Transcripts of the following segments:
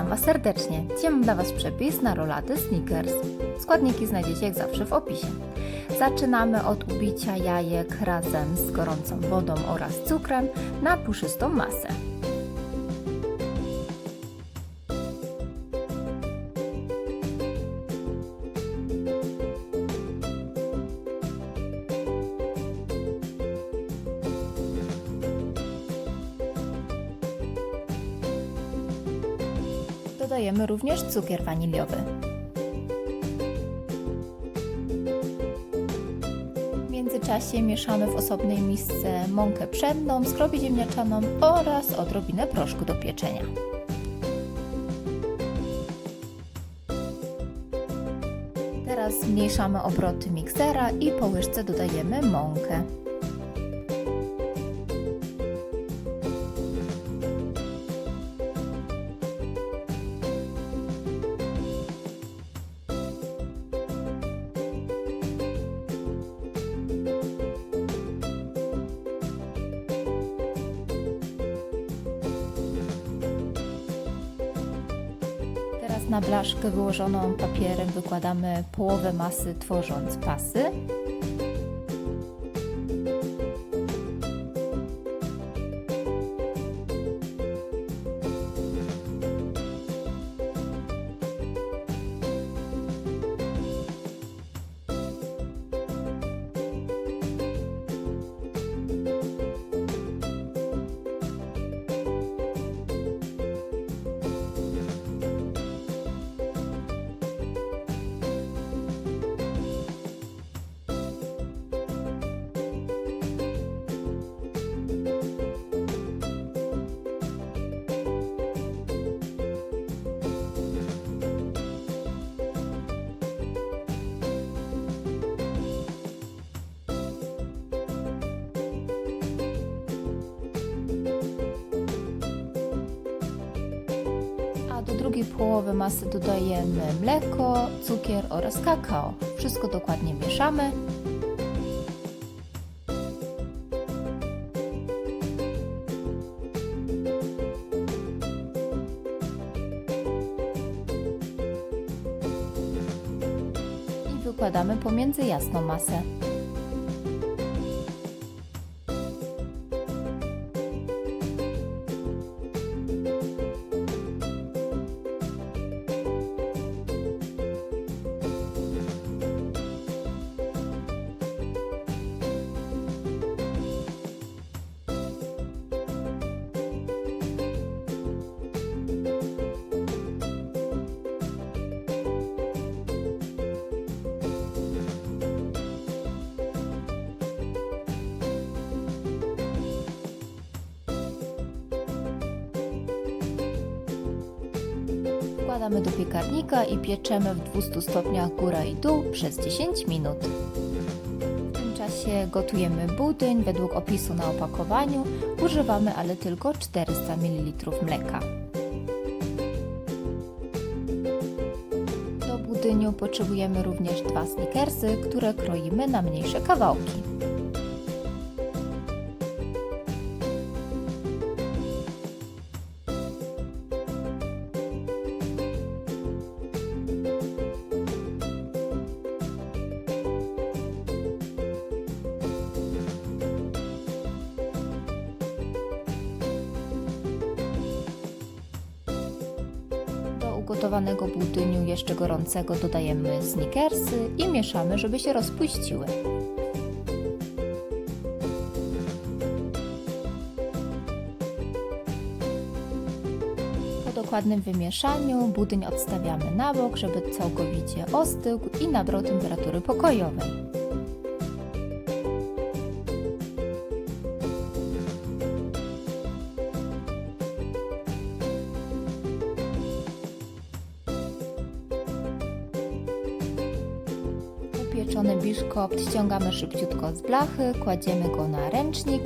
Witam Was serdecznie. Dzisiaj mam dla Was przepis na rolady Snickers. Składniki znajdziecie jak zawsze w opisie. Zaczynamy od ubicia jajek razem z gorącą wodą oraz cukrem na puszystą masę. Dodajemy również cukier waniliowy. W międzyczasie mieszamy w osobnej misce mąkę pszenną, skrobię ziemniaczaną oraz odrobinę proszku do pieczenia. Teraz zmniejszamy obroty miksera i po łyżce dodajemy mąkę. Na blaszkę wyłożoną papierem wykładamy połowę masy, tworząc pasy. Drugiej połowy masy dodajemy mleko, cukier oraz kakao. Wszystko dokładnie mieszamy. I wykładamy pomiędzy jasną masę. Wkładamy do piekarnika i pieczemy w 200 stopniach góra i dół przez 10 minut. W tym czasie gotujemy budyń według opisu na opakowaniu. Używamy ale tylko 400 ml mleka. Do budyniu potrzebujemy również dwa snickersy, które kroimy na mniejsze kawałki. Ugotowanego budyniu jeszcze gorącego dodajemy snickersy i mieszamy, żeby się rozpuściły. Po dokładnym wymieszaniu budyń odstawiamy na bok, żeby całkowicie ostygł i nabrał temperatury pokojowej. Upieczony biszkopt ściągamy szybciutko z blachy, kładziemy go na ręcznik.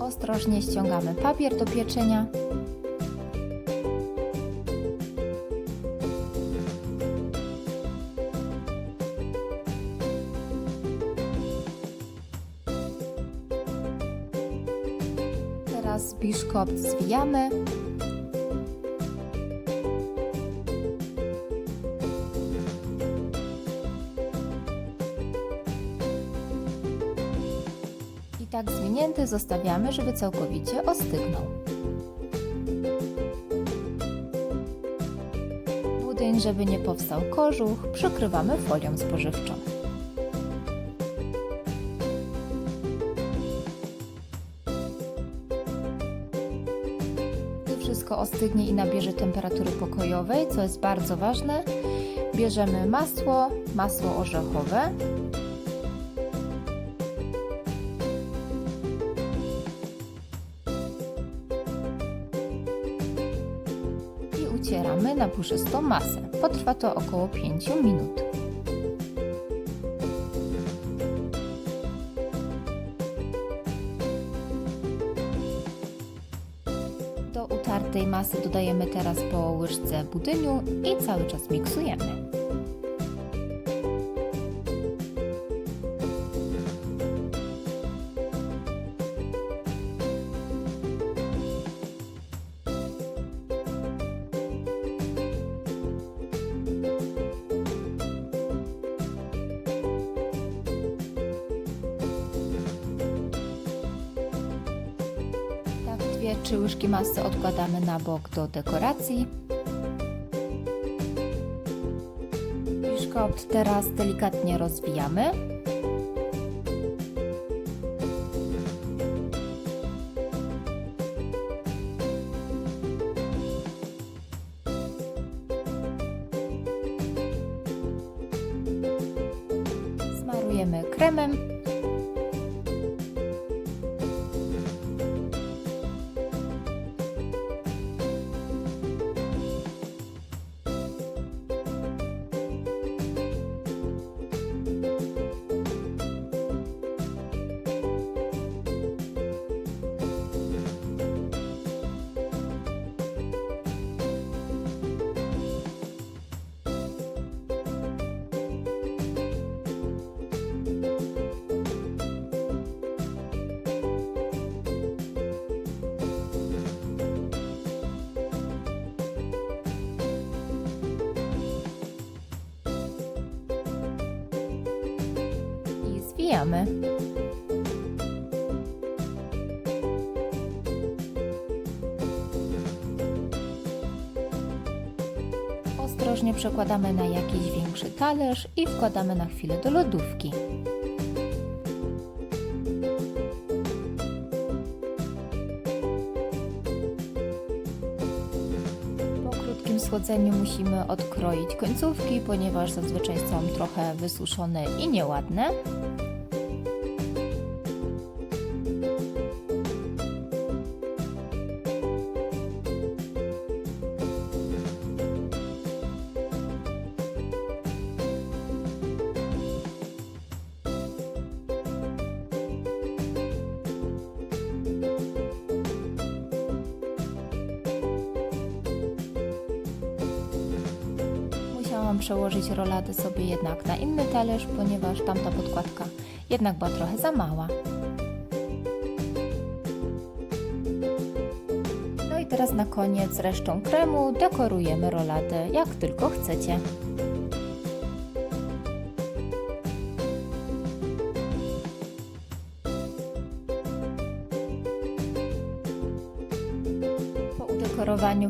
Ostrożnie ściągamy papier do pieczenia. Teraz biszkopt zwijamy. I tak zwinięty zostawiamy, żeby całkowicie ostygnął. Budyń, żeby nie powstał kożuch, przykrywamy folią spożywczą. Ostygnie i nabierze temperatury pokojowej, co jest bardzo ważne, bierzemy masło, masło orzechowe. I ucieramy na puszystą masę. Potrwa to około 5 minut. Utartej masy dodajemy teraz po łyżce budyniu i cały czas miksujemy. Dwie, trzy łyżki masy odkładamy na bok do dekoracji. Biszkopt teraz delikatnie rozwijamy. Smarujemy kremem i zwijamy. Ostrożnie przekładamy na jakiś większy talerz i wkładamy na chwilę do lodówki. Słodzeniu musimy odkroić końcówki, ponieważ zazwyczaj są trochę wysuszone i nieładne. Przełożyć roladę sobie jednak na inny talerz, ponieważ tamta podkładka jednak była trochę za mała. No i teraz na koniec resztą kremu dekorujemy roladę jak tylko chcecie.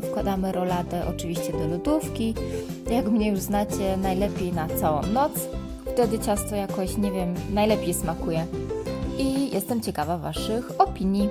Wkładamy roladę oczywiście do lodówki. Jak mnie już znacie, najlepiej na całą noc. Wtedy ciasto jakoś, nie wiem, najlepiej smakuje. I jestem ciekawa Waszych opinii.